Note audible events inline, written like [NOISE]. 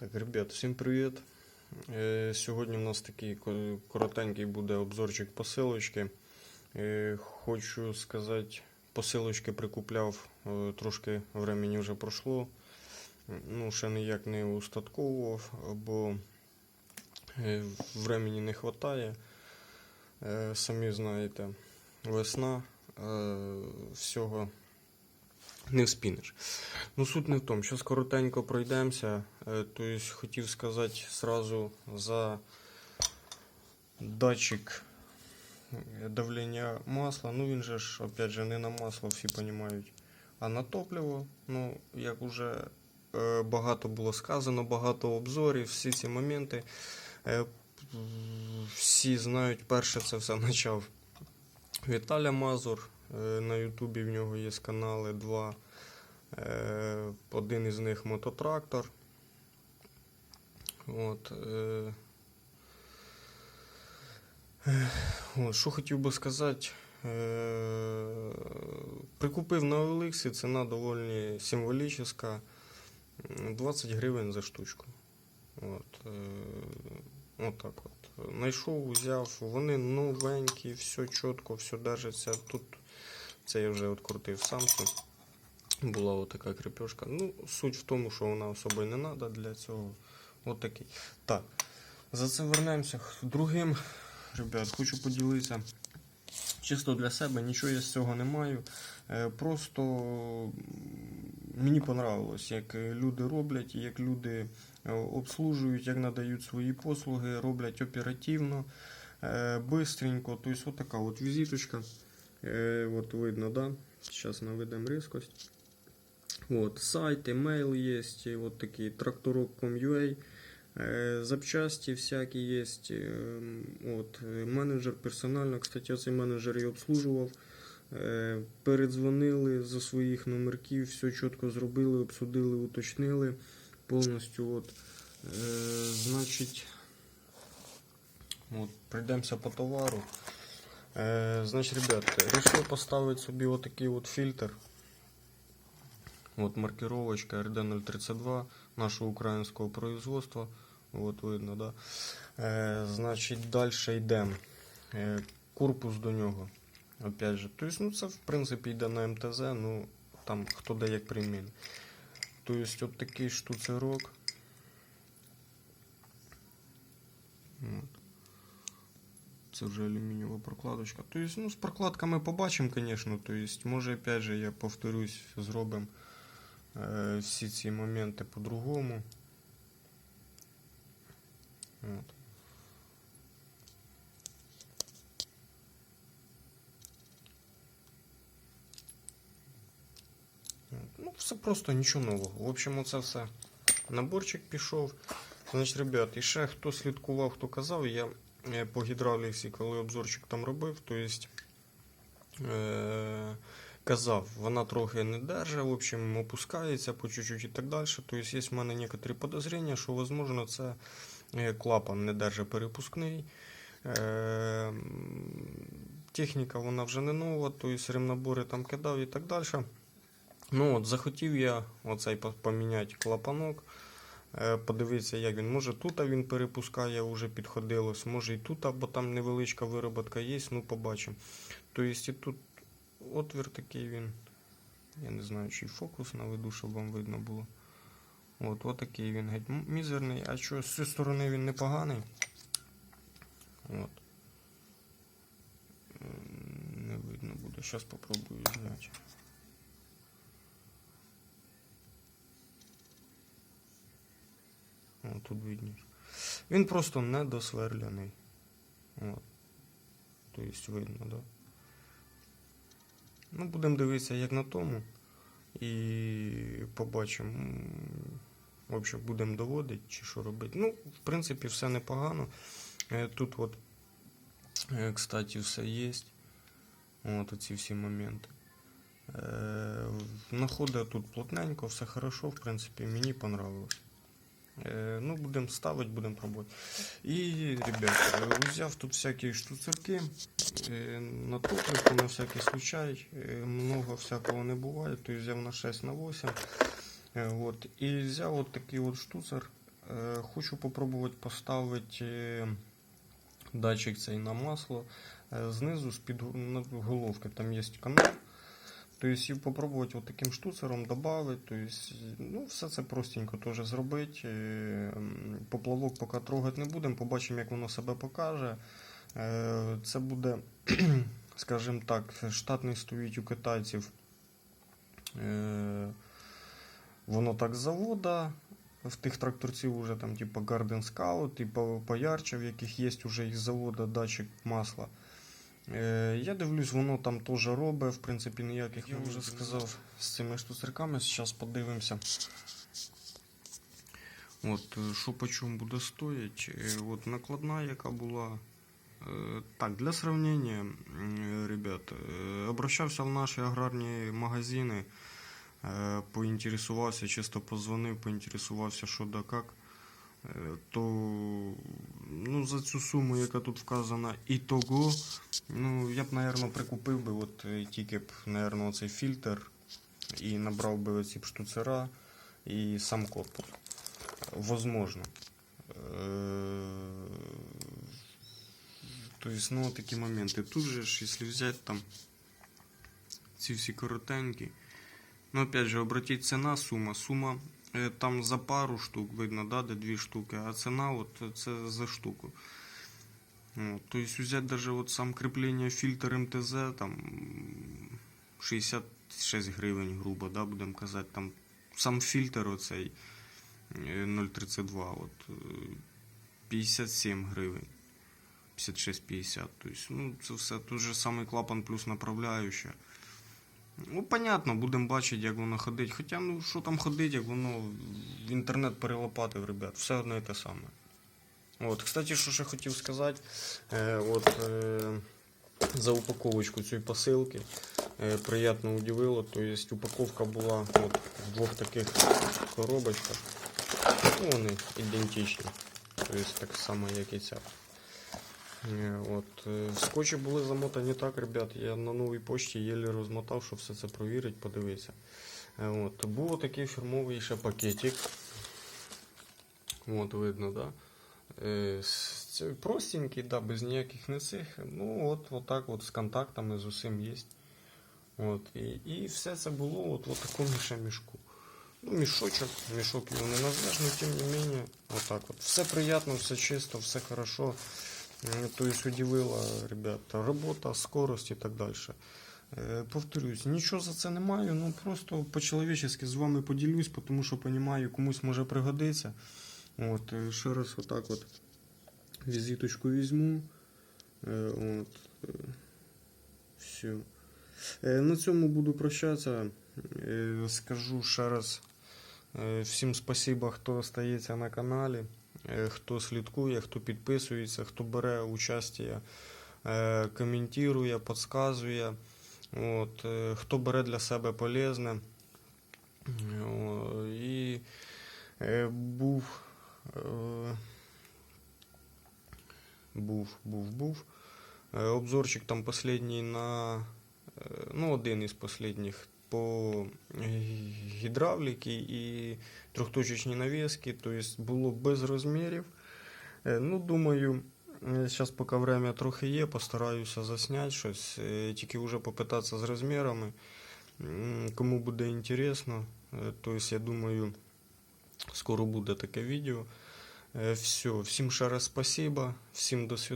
Так, ребят, всім привіт. Е, Сьогодні у нас такий коротенький буде обзорчик посилочки. Е, Хочу сказати, посилочки прикупляв, е, трошки времени вже пройшло. Ну, ще ніяк не устатковував, бо времени не вистачає. Самі знаєте, весна, всього не вспінеш. Ну, суть не в тому. Зараз коротенько пройдемося. Е, Тобто хотів сказати сразу за датчик е, давлення масла. Ну він же ж, опять же, не на масло, всі розуміють, а на топливо. Ну, як вже е, багато було сказано, багато обзорів, всі ці моменти. Всі знають, перше це все почав Віталя Мазур. Е, На Ютубі в нього є канали два. Е, Один із них мототрактор. От, е, е, от, що хотів би сказати. Прикупив на OLX, ціна доволі символічна. 20 гривень за штучку. От, от так от. Знайшов, взяв, вони новенькі, все чітко, все держиться. Тут це я вже відкрутив сам. Це була отака крепежка. Ну, суть в тому, що вона особо не треба для цього. От такий. Так, за це вернемося. Другим, ребят, хочу поділитися. Чисто для себе, нічого я з цього не маю. Е, Просто мені понравилось, як люди роблять, як люди е, обслужують, як надають свої послуги, роблять оперативно, е, бистренько. Тобто, от така от візиточка. Е, От видно, да? Зараз наведемо різкость. От, сайт, емейл є, от такий тракторок.com.ua. Е, Запчасти всякі є. От, е, менеджер персонально, кстати, цей менеджер і обслужував. Передзвонили за своїх номерків, все чітко зробили, обсудили, уточнили повністю. От, значить, от, прийдемося по товару. Е, значить, ребят, решил поставити собі отакий от фільтр. Вот маркировочка RD032 нашего украинского производства. Вот видно, да. Е, значить, далі йдемо. Е, корпус до нього. Опять же. Тобто, ну, це в принципі йде на МТЗ, ну там хто де як примін. Тобто, от такий штуцерок. От. Це вже алюмінієва прокладочка. Тобто, ну, з прокладками побачимо, звісно. Тобто, може, опять же, я повторюсь, зробимо е, всі ці моменти по-другому. От. Ну, все просто нічого нового. В общем, оце все. Наборчик пішов. Значить, ребят, і ще хто слідкував, хто казав, я по гідравліці, коли обзорчик там робив, то есть, е, казав, вона трохи не держить, в общем, опускається по чуть-чуть і так далі. Тобто є в мене некоторі подозріння, що, можливо, це е, клапан не держить перепускний. Е, техніка вона вже не нова, тобто ремнабори там кидав і так далі. Ну от, захотів я оцей поміняти клапанок. Е, Подивитися, як він. Може тут він перепускає, вже підходилось, може і тут, бо там невеличка вироботка є, ну побачимо. Тобто і тут отвір такий він. Я не знаю, чи фокус наведу, щоб вам видно було. От, от такий він геть мізерний. А що з цієї сторони він непоганий. От. Не видно буде. Зараз попробую зняти. Тут видніше. Він просто недосверляний. От. Тобто видно, да? Ну, будемо дивитися, як на тому. І побачимо. м, В общем, будемо доводити, чи що робити. Ну, в принципі, все непогано. Е, Тут от, е, кстати, все є. От оці всі моменти. Е, Находить тут плотненько, все хорошо, в принципі, мені понравилось. Е, Ну, будемо ставити, будемо пробувати. І, ребят, е, взяв тут всякі штуцерки е, на топливку, на всякий случай. Много всякого не буває, то взяв на 6 на 8. Е, От. І взяв от такий от штуцер Хочу попробувати поставити датчик цей на масло. Знизу з-під головки там є канал. Тобто і попробувати от таким штуцером додати. Тобто, ну, все це простенько теж зробити. Е, Поплавок поки трогати не будемо, побачимо, як воно себе покаже. Е, Це буде, [CLEARS THROAT] скажімо так, штатний стоїть у китайців. Е, Воно так з завода. В тих тракторців вже там, типу Garden Scout, типу поярче, в яких є вже із завода датчик масла. Е, я дивлюсь, воно там теж робить, в принципі, ніяких я вже сказав з цими штуцерками. Зараз подивимося. От, е, що по чому буде стоїть. Е, От накладна, яка була. Так, для сравнения, ребят, обращався в наші аграрні магазини, поінтересувався, чисто позвонив, поінтересувався, що да як. Е, То ну, за цю суму, яка тут вказана, і того, ну, я б, напевно, прикупив би от, е, тільки б, напевно, цей фільтр і набрав би оці б штуцера і сам корпус. Возможно. Е, То ну, такі моменти. Тут же ж, якщо взяти там ці всі коротенькі. Ну, опять же, обратіть ціна, сума. Сума там за пару штук видно, да, де дві штуки, а ціна от е, це за штуку. От, то есть взять даже вот сам крепление фільтр МТЗ там 66 гривень, грубо, да, будемо казати. Там сам фільтр оцей е, 0,32, от е, 57 гривень. 56-50. Тобто, ну, це все тут же самий клапан плюс направляюча. Ну, понятно, будемо бачити, як воно ходить. Хоча, ну, що там ходить, як воно в інтернет перелопатив, ребят, все одно і те саме. От, кстати, що ще хотів сказати, е, от, е, за упаковочку цієї посилки е, приємно удивило. Тобто упаковка була от, в двох таких коробочках. Ну, вони ідентичні. Тобто так само, як і ця. От, е, скотчі були замотані так, ребят. Я на новій пошті єлі розмотав, щоб все це провірити, подивитися. Е, От, був такий фірмовий ще пакетик. От, видно, да? Е, простенький, да, без ніяких не цих. Ну, от, от так от з контактами з усім є. От, і, і все це було от, в такому ще мішку. Ну, мішочок, мішок його не назвеш, але тим не менее, отак от. Все приємно, все чисто, все хорошо. М, То есть удивила, ребята, робота, скорость і так далі. Е, Повторюсь, нічого за це не маю, ну просто по-чоловічески з вами поділюсь, тому що розумію, комусь може пригодиться. От, е, ще раз отак от візиточку візьму. Е, От, е, все. Е, На цьому буду прощатися. Е, Скажу ще раз е, всім спасибо, хто остається на каналі, е, хто слідкує, хто підписується, хто бере участь, е, коментує, підказує. От, е, хто бере для себе полезне. І е, був, е, був, був, був. Е, Обзорчик там последній на, е, ну, один із последніх по гідравліки і трьохточечні навіски, тобто було без розмірів. Е, Ну, думаю, зараз поки время трохи є, постараюся засняти щось, е, тільки вже попитатися з розмірами. Кому буде інтересно, е, тобто, я думаю, скоро буде таке відео. Все, всім ще раз спасибо, всім до свидання.